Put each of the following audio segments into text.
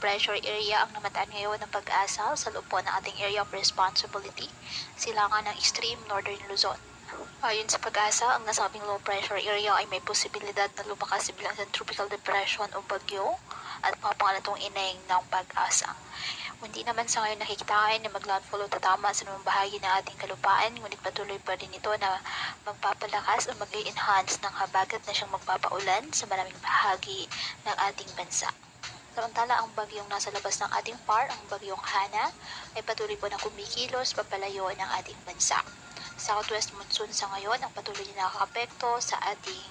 pressure area ang namataan ngayon ng pag-asa sa loob po ng ating area of responsibility, silangan ng extreme northern Luzon. Ayon sa pag-asa, ang nasabing low pressure area ay may posibilidad na lumakas bilang sa tropical depression o bagyo at papangalatong ineng ng pag-asa. Hindi naman sa ngayon nakikitain na maglandfall o tatama sa namang bahagi ng ating kalupaan, ngunit patuloy pa rin ito na magpapalakas o mag enhance ng habagat na siyang magpapaulan sa maraming bahagi ng ating bansa. Samantala, ang bagyong nasa labas ng ating par, ang bagyong Hana, ay patuloy po na kumikilos papalayo ng ating bansa. Southwest monsoon sa ngayon ang patuloy na nakakapekto sa ating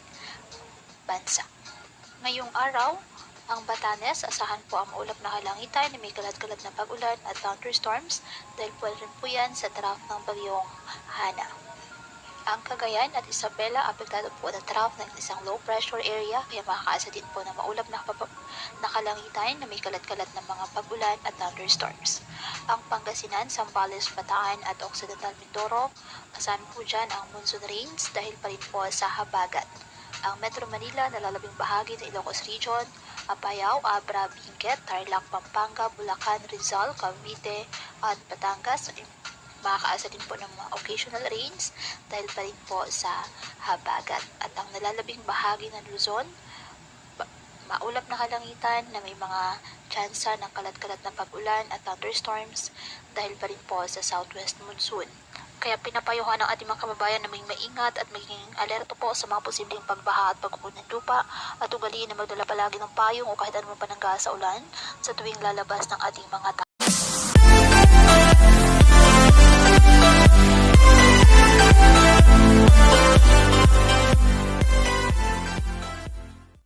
bansa. Ngayong araw, ang Batanes, asahan po ang maulap na kalangitan na may kalat-kalat na pag-ulan at thunderstorms dahil po rin po yan sa trough ng bagyong Hana. Ang Cagayan at Isabela apektado po ng trough ng isang low pressure area kaya makakaasa din po ng maulap na, na kalangitan na may kalat-kalat na mga pag-ulan at thunderstorms. Ang Pangasinan, Zambales, Bataan at Occidental Mindoro, asahan po dyan ang monsoon rains dahil pa rin po sa habagat. Ang Metro Manila, nalalabing bahagi ng Ilocos Region, Apayao, Abra, Benguet, Tarlac, Pampanga, Bulacan, Rizal, Cavite, at Batangas makakaasa din po ng mga occasional rains dahil pa rin po sa habagat. At ang nalalabing bahagi ng Luzon, maulap na kalangitan na may mga tsansa ng kalat-kalat na pag-ulan at thunderstorms dahil pa rin po sa southwest monsoon. Kaya pinapayuhan ng ating mga kababayan na may maingat at maging alerto po sa mga posibleng pagbaha at pagkukod ng lupa at ugaliin na magdala palagi ng payong o kahit anumang panangga sa ulan sa tuwing lalabas ng ating mga tao.